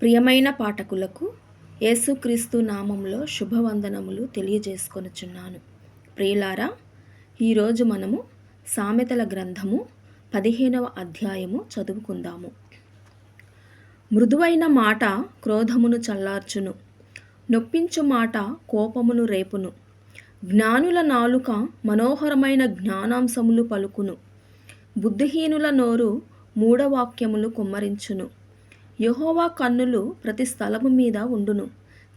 ప్రియమైన పాఠకులకు యేసుక్రీస్తు నామంలో శుభవందనములు తెలియజేసుకొనుచున్నాను. ప్రియులారా ఈరోజు మనము సామెతల గ్రంథము పదిహేనవ అధ్యాయము చదువుకుందాము. మృదువైన మాట క్రోధమును చల్లార్చును నొప్పించు మాట కోపమును రేపును జ్ఞానుల నాలుక మనోహరమైన జ్ఞానాంశములు పలుకును బుద్ధిహీనుల నోరు మూఢవాక్యములు కుమ్మరించును. యహోవా కన్నులు ప్రతి స్థలము మీద ఉండును.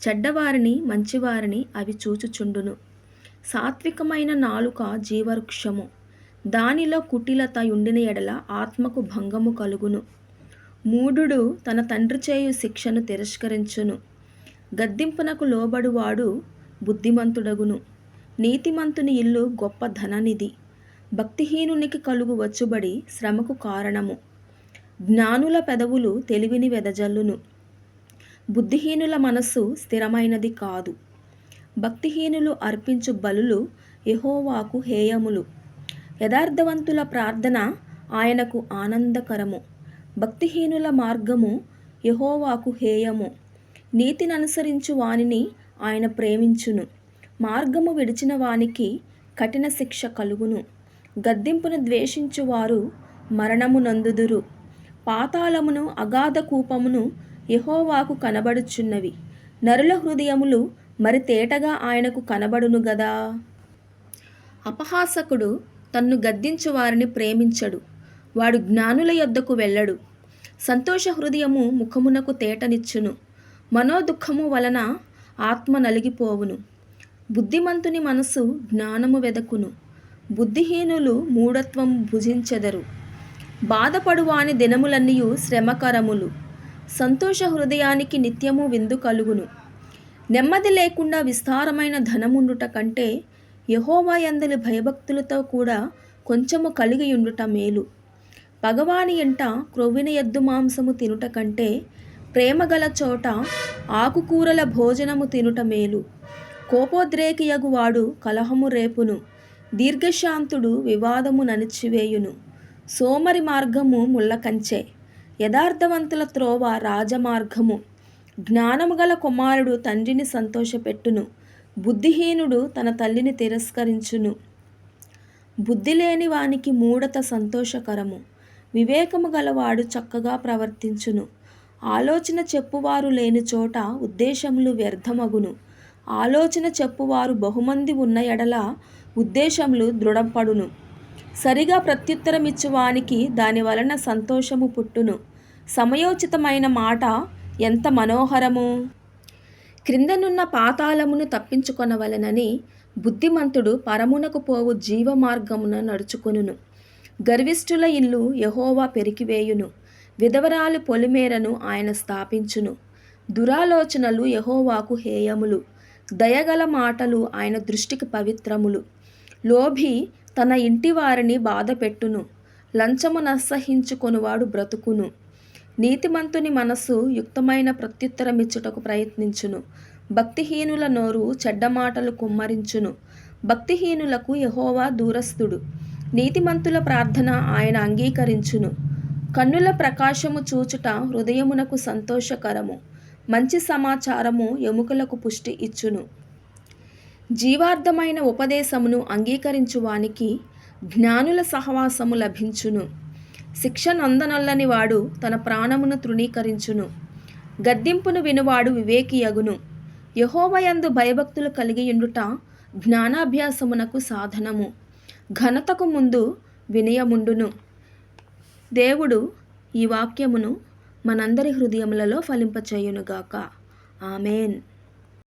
చెడ్డవారిని మంచివారిని అవి చూచుచుండును. సాత్వికమైన నాలుక జీవవృక్షము. దానిలో కుటిలత ఉండిన ఎడల ఆత్మకు భంగము కలుగును. మూఢుడు తన తండ్రి చేయు శిక్షను తిరస్కరించును. గద్దింపునకు లోబడువాడు బుద్ధిమంతుడగును. నీతిమంతుని ఇల్లు గొప్ప ధననిధి. భక్తిహీనునికి కలుగు వచ్చుబడి శ్రమకు కారణము. జ్ఞానుల పెదవులు తెలివిని వెదజల్లును. బుద్ధిహీనుల మనస్సు స్థిరమైనది కాదు. భక్తిహీనులు అర్పించు బలులు యహోవాకు హేయములు. యథార్థవంతుల ప్రార్థన ఆయనకు ఆనందకరము. భక్తిహీనుల మార్గము యహోవాకు హేయము. నీతిని అనుసరించు వానిని ఆయన ప్రేమించును. మార్గము విడిచిన వానికి కఠిన శిక్ష కలుగును. గద్దింపును ద్వేషించు వారు మరణము నందుదురు పాతాళమును అగాధ కూపమును యహోవాకు కనబడుచున్నవి. నరుల హృదయములు మరి తేటగా ఆయనకు కనబడును గదా? అపహాసకుడు తన్ను గద్దించు వారిని ప్రేమించడు. వాడు జ్ఞానుల యొద్దకు వెళ్ళడు. సంతోష హృదయము ముఖమునకు తేటనిచ్చును. మనోదుఖము వలన ఆత్మ నలిగిపోవును. బుద్ధిమంతుని మనసు జ్ఞానము వెదకును. బుద్ధిహీనులు మూఢత్వం భుజించెదరు. బాధపడువాని దినములన్నీయు శ్రమకరములు. సంతోష హృదయానికి నిత్యము విందు కలుగును. నెమ్మది లేకుండా విస్తారమైన ధనముండుట కంటే యహోవాయందలి భయభక్తులతో కూడా కొంచెము కలిగి ఉండుట మేలు. పగవాని ఎంట క్రొవ్విన ఎద్దు మాంసము తినుట కంటే ప్రేమగల చోట ఆకుకూరల భోజనము తినుట మేలు. కోపోద్రేకియగువాడు కలహము రేపును. దీర్ఘశాంతుడు వివాదము నణిచివేయును సోమరి మార్గము ముళ్ళకంచే యథార్థవంతుల త్రోవ రాజమార్గము జ్ఞానము గల కుమారుడు తండ్రిని సంతోషపెట్టును బుద్ధిహీనుడు తన తల్లిని తిరస్కరించును. బుద్ధి లేని వానికి మూఢత సంతోషకరము వివేకము గలవాడు చక్కగా ప్రవర్తించును. ఆలోచన చెప్పువారు లేని చోట ఉద్దేశములు వ్యర్థమగును. ఆలోచన చెప్పువారు బహుమంది ఉన్న ఎడల ఉద్దేశములు దృఢపడును. సరిగా ప్రత్యుత్తరం ఇచ్చువానికి దాని వలన సంతోషము పుట్టును. సమయోచితమైన మాట ఎంత మనోహరము! క్రిందనున్న పాతాళమును తప్పించుకొనవలెనని బుద్ధిమంతుడు పరమునకు పోవు జీవ మార్గమున నడుచుకొనును. గర్విష్ఠుల ఇల్లు యహోవా పెరికివేయును. విధవరాలు పొలిమేరను ఆయన స్థాపించును. దురాలోచనలు యహోవాకు హేయములు. దయగల మాటలు ఆయన దృష్టికి పవిత్రములు. లోభి తన ఇంటి వారిని బాధపెట్టును లంచము నస్సహించుకొనువాడు బ్రతుకును. నీతిమంతుని మనస్సు యుక్తమైన ప్రత్యుత్తరమిచ్చుటకు ప్రయత్నించును. భక్తిహీనుల నోరు చెడ్డ మాటలు కుమ్మరించును. భక్తిహీనులకు యహోవా దూరస్థుడు. నీతిమంతుల ప్రార్థన ఆయన అంగీకరించును. కన్నుల ప్రకాశము చూచుట హృదయమునకు సంతోషకరము. మంచి సమాచారము ఎముకలకు పుష్టి ఇచ్చును. జీవార్థమైన ఉపదేశమును అంగీకరించువానికి జ్ఞానుల సహవాసము లభించును. శిక్ష నందనొల్లని వాడు తన ప్రాణమును తృణీకరించును. గద్దింపును వినువాడు వివేకియగును. యహోవయందు భయభక్తులు కలిగియుండుట జ్ఞానాభ్యాసమునకు సాధనము. ఘనతకు ముందు వినయముండును. దేవుడు ఈ వాక్యమును మనందరి హృదయములలో ఫలింపచేయునుగాక. ఆమెన్.